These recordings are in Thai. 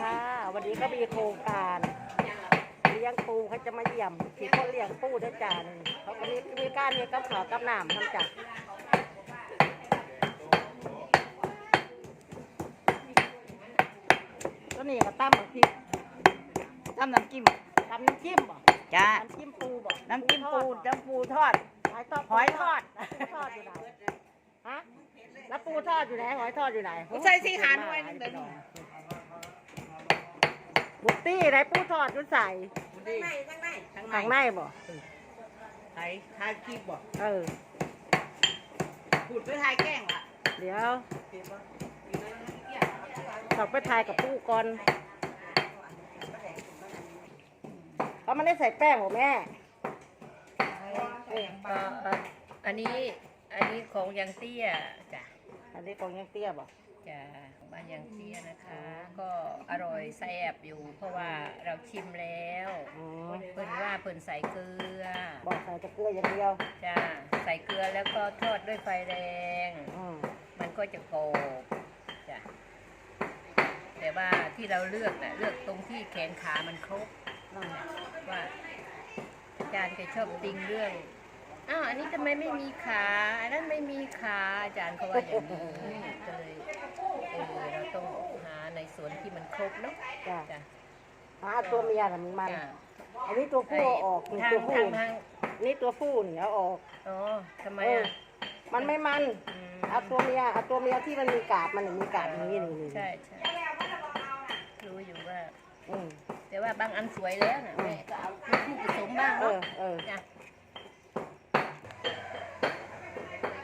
ค่ะ วันนี้ก็มีโครงการเลี้ยงปูเขาจะมาเยี่ยมที่คนเลี้ยงปูด้วยจานเขาก็มีมีการมีกับขาวกับน้ำทำจากก็นี่ก็ตั้มพริกทำน้ำจิ้มทำน้ำจิ้มบ่จ้าน้ำจิ้มปูบ่น้ำจิ้มปูน้ำปูทอดหอยทอดหอยทอดหอยทอดอยู่ไหนฮะแล้วปูทอดอยู่ไหนหอยทอดอยู่ไหนใส่สี่หาหน่วยหนึงเดี๋ยวนี้ บุตตี้ไหนปูทอดอยู่ใส่ทั้งในทั้งในทั้งในข้างในบ่ไทยทายคลิปบอกเออพูดไปทายแกล้งละเดี๋ยวต้องไปทายกับปูก่อนเขาไม่ได้ใส่แป้งหรอแม่ เอ่ออันนี้ อันนี้ของยังเตี้ยจ้ะอันนี้ของยังเตี้ยบ่ จ้ะของบ้านยังเตี้ยนะคะ ก็อร่อยแซ่บอยู่ เพราะว่าเราชิมแล้วอ๋อเพิ่นว่าเพิ่นใส่เกลือบอกใส่แต่เกลืออย่างเดียวจ้ะใส่เกลือแล้วก็ทอดด้วยไฟแรง อืมมันก็จะกรอบจ้ะแต่ว่าที่เราเลือกนะเลือกตรงที่แขนขามันครบนั่นว่าอาจารย์จะชอบติงเรื่องอ้าวอันนี้ทำไมไม่มีขา อันนั้นไม่มีขาอาจารย์เขาว่าอย่างนี้ก็เลยเออเราต้องหาในส่ วนที่มันครบเนาะจ้ะจ้ะหาตัวเมียน่ะมันมัน จ้ะอันนี้ตัวผู้เอาออกนี่ทางตัวผู้ทางทางนี่ตัวผู้นี่เอาออก อ๋อทำไมเออ อะมันไม่มันอืมเอาตัวเมียเอาตัวเมียที่มันมีกาบมันน่ะมีกาบอย่างนี้นี่นี่ใช่ใช่รู้อยู่ว่า อืม แต่ว่าบางอันสวยแล้วนะแม่ก็เอาลูกผสมบ้างเอเนาะอเออจ้ะ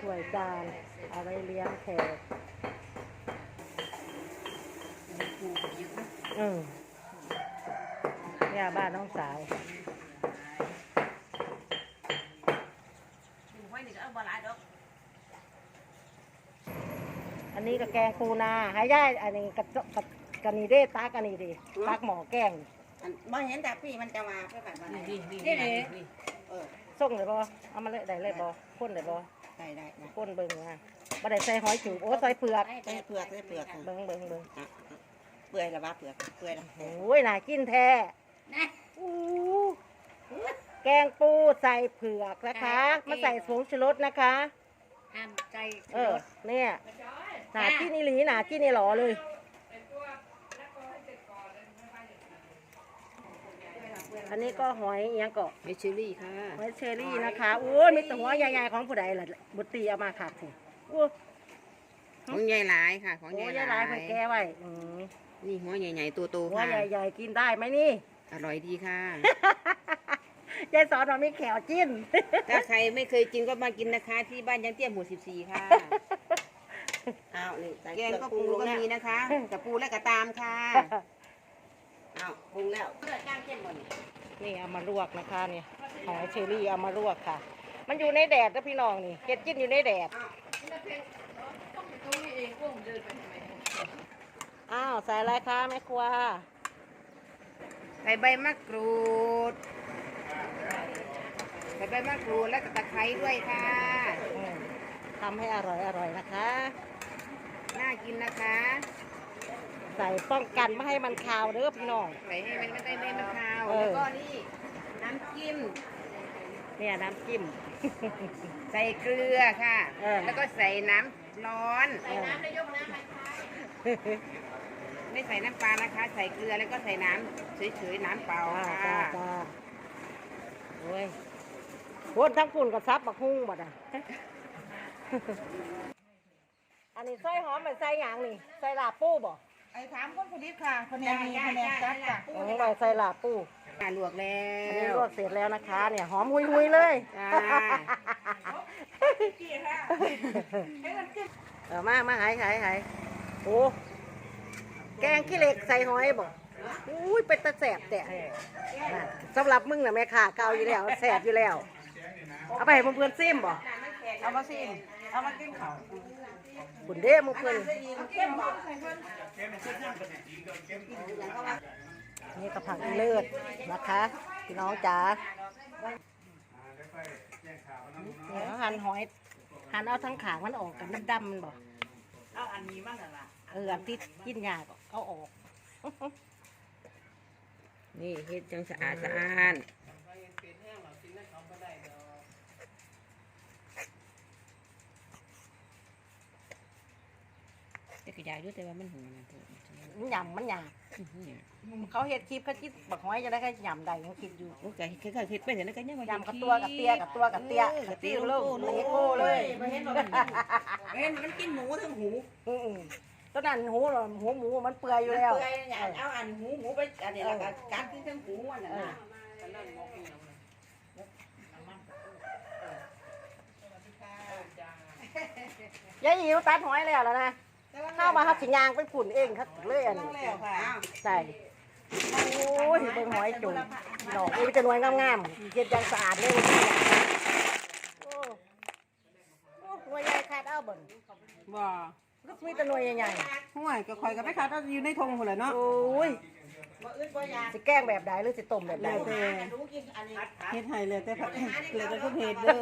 ถ้วยจานเอาไว้เลี้ยงแขก ปูกับเยอะนะอืมเนี่ยบ้านน้องสาว ปูไว้นี่ก็เอาบาลายดอกอันนี้ก็แกงปูนาหายายอันนี้กระจกกระกระนีเด้ตักอันนี้ดิตักหมอแกงอันบ่เห็นแต่พี่มันจะมาเพื่อกันวันไหนนี่นี่นี่เออส่งเลยบ่เอามาเลยได้เลยบ่พ่นเลยบ่ได้ได้ได้พ่นเบิ่งอะบ่ได้ใส่หอยจูบโอ้ใส่เปลือกใส่เปลือกใส่เปลือกค่ะเบิ่งเบิ่งเบิ่ง อะเปื่อยละบ้าเปลือกเปื่อยละโอ้ยน่ากินแท้อู้แกงปูใส่เผือกนะคะมาใส่ผงชูรสนะคะห้ามใจเออเนี่ยหนาที่นี่หลีหนาที่นี่หลอเลยอันนี้ก็หอยเอียงเกาะเมชิลี่ค่ะหอยเชอรี่นะคะโอ้ยมีแต่หัวใหญ่ๆของผู้ใดล่ะบุตรีเอามาขาดสิโอ้ของใหญ่หลายค่ะ ของหัใหวญ่ใหหญ่ลายๆเพิ่นแก้ไว้อืม นี่หัวใหญ่ๆตัวโตหัวค่ะ ใหญ่ๆกินได้ไหมนี่ อร่อยดีค่ะ ยายสอนว่ามีแขวจิ้น ถ้าใครไม่เคยกินก็มากินนะคะ ที่บ้านยังเตี้ยหมู่สิบสี่ค่ะ อ้าวนี่ใส่แกงก็ปูก็มีนะคะกับปูและกระตามค่ะเอาปรุงแล้วเลือดจ้างเข้มหมดนี่เอามาลวกนะคะเนี่ยหอยเชอรี่เอามาลวกค่ะ มันอยู่ในแดดนะพี่น้องนี่เก็ดจิ้นอยู่ในแดด อ้าว ใส่อะไรคะแม่ครัวใส่ใบมะกรูด ใส่ใบมะกรูดและตะไคร้ด้วยค่ะ อืมทำให้อร่อยอร่อยนะคะ น่ากินนะคะ ใส่ป้องกันไม่ให้มันคาวเด้อพี่น้อง ใส่ให้มันไม่ได้ไม่มันคาวเออ แล้วก็นี่น้ำจิ้ม เนี่ยน้ำจิ้ม ใส่เกลือค่ะ เออ แล้วก็ใส่น้ำร้อน ใส่น้ำนายกน้ไม่ใส่น้ำปลานะคะ ใส่เกลือแล้วก็ใส่น้ำเฉยๆน้ำเปล่าจ้าค่ะจ้าจ้าโอ้ยพูดทั้งฝุ่นกับซับบักฮุ้งบัดอะ อันนี้ใส่หอมเหมือนใส่หยางนี่ใส่ลาบปูบ่ไอ้ถามคนผลิตค่ะคนนี้มีคะแนนจัดจ้ะอันนี้ใส่ลาบปูอ่าลวกแล้อันนี้ว ลวกเสร็จแล้วนะคะ เนี่ยหอมหุยหุยๆเลยจ้า เออมามาหายหายหาย โอ้แกงขี้เหล็กใส่หอยบ่อุ้ยเป็นตะแสบแต่น่ะสำหรับมึงน่ะแม่ข่าเก่าอยู่แล้วแสบอยู่แล้ว เอาไปให้เพื่อนๆซิมบ่เอามาซิมเอามากินข้าวบุญเด้มึงเพื่อนนี่กระผักอีเลิศนะคะพี่น้องจ๋าเนี่ยหั่นหอยหั่นเอาทั้งขางมันออกกันดำๆมันบ่เอา อันนี้มั่งล่ะเอออันที่กินยาก็เอาออก นี่เฮ็ดจังสะอาดสะอาด แต่ก็อยากอยู่แต่ว่ามันหัวมันเถอะมันหยำมันหยาบอื้อหือเขาเฮ็ดคลิปเขาคิดบักหอยจะได้ก็หยำได้เขาคิดอยู่โอ้ยก็เฮ็ดไปแต่นั้นก็ยังว่ายำกับตัวกับเตี้ยกับตัวกับเตี้ยออกับเตี้ยโลโลกโก้โลโก้เลยเห็นมันเห็นมันกินหมูทั้งหูอืมๆตัวนั้นหูเหรอหูหมูมันเปื่อยอยู่แล้วเปื่อยเนี่ยเอาอันหูหมูไปอันนี้แล้วก็การกินทั้งหูอันนั้นน่ะยายอิ๋วตัดหอยแล้วแล้วนะ เข้ามาฮัดสิยางไปฝุ่นเองครับเลยอันนี้แล้วค่ะใช่โอ้ยเบิ่งหอยจุ่มดอกนี่จะหน่วยงามๆเก็บอย่างสะอาดเลยโอ้โอ้หน่วยใหญ่ขาดเอาเบิ่งบ่ก็มีแต่หน่วยใหญ่ห่วยก็ข่อยก็ไปคัดเอาอยู่ในทงพุ่นแหละๆเนาะโอ้ย สิแกล้งแบบใดหรือสิต้มแบบใดแล้วแต่รู้กินอันนี้เฮ็ดให้เลยแต่ผักเลยแต่ทุกเฮ็ดเด้อ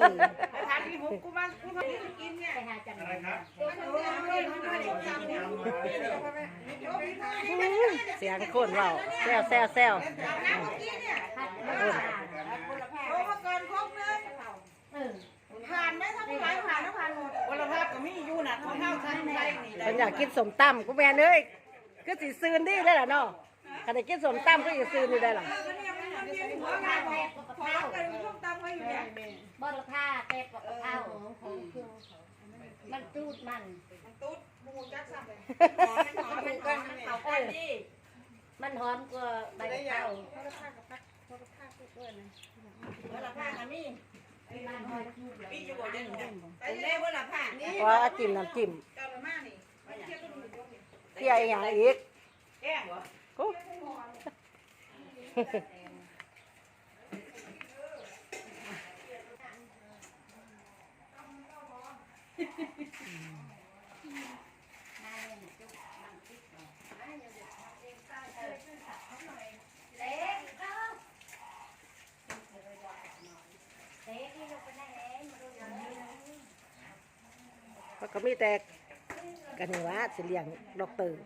ทานที่ผมกูมากูมากินเนี่ยเสียงคนเว้าแซวแซวแซวโอ้มาเกินครบนึงผ่านไหมถ้าผู้ร้ายผ่านแล้วผ่านหมดวันละภาพก็มีอยู่น่ะของข้าวทันใจนี่ฉันอยากกินสมตำกูแม่นเอ้ยก็สิซืนดีเลยล่ะเนาะ คันได้กินสมตำก็สิซืนอยู่ได้ล่ะบรค่าเต็บกับข้าวมันจูดมันมันหอมกว่าใบข้าววันละภาพก็มีมันหอมจูดมีอยู่บ่เด่นแต่เล่วันละภาพนี่เพราะว่าจิ้มน้ำจิ้มเที่ยอีหยังอีกแก้งเหรอโอ้เล็กเข้าเล็กนี่ลงไปได้แล้วมาดูอย่างนี้นะเขา ก็มีแต่กันว่าสิเลี้ยงดอกเตอร์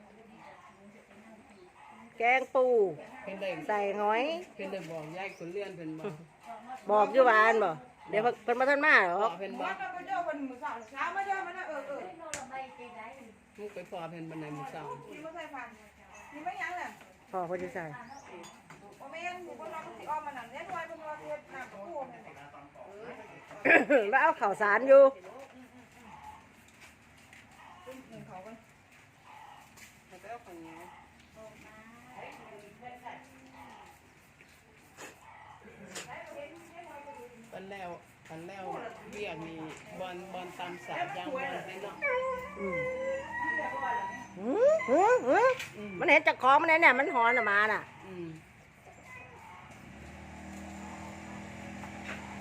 แกงปูเพิ่นได้ใส่หอย เพิ่นได้บอกยายคนเลื่อนเพิ่นบ่บอกอยู่บ้านบ่เดี๋ยวเพิ่นเพิ่นมาทันมาหรอกเพิ่นบ่โน่นใบเจ๊ได้ลูกไปพอเพิ่นบันไดมื้อเช้าพ่อเพิ่นสิใส่แล้วเอาข้าวสารอยู่ปัน แล้วปันแล้วเรียกนี่บอลบอลตามสายยางบอลไปเนาะหืมหืมหืมมันเห็นจากของมันเนี่ยมันหอนออกมาน่ะอืม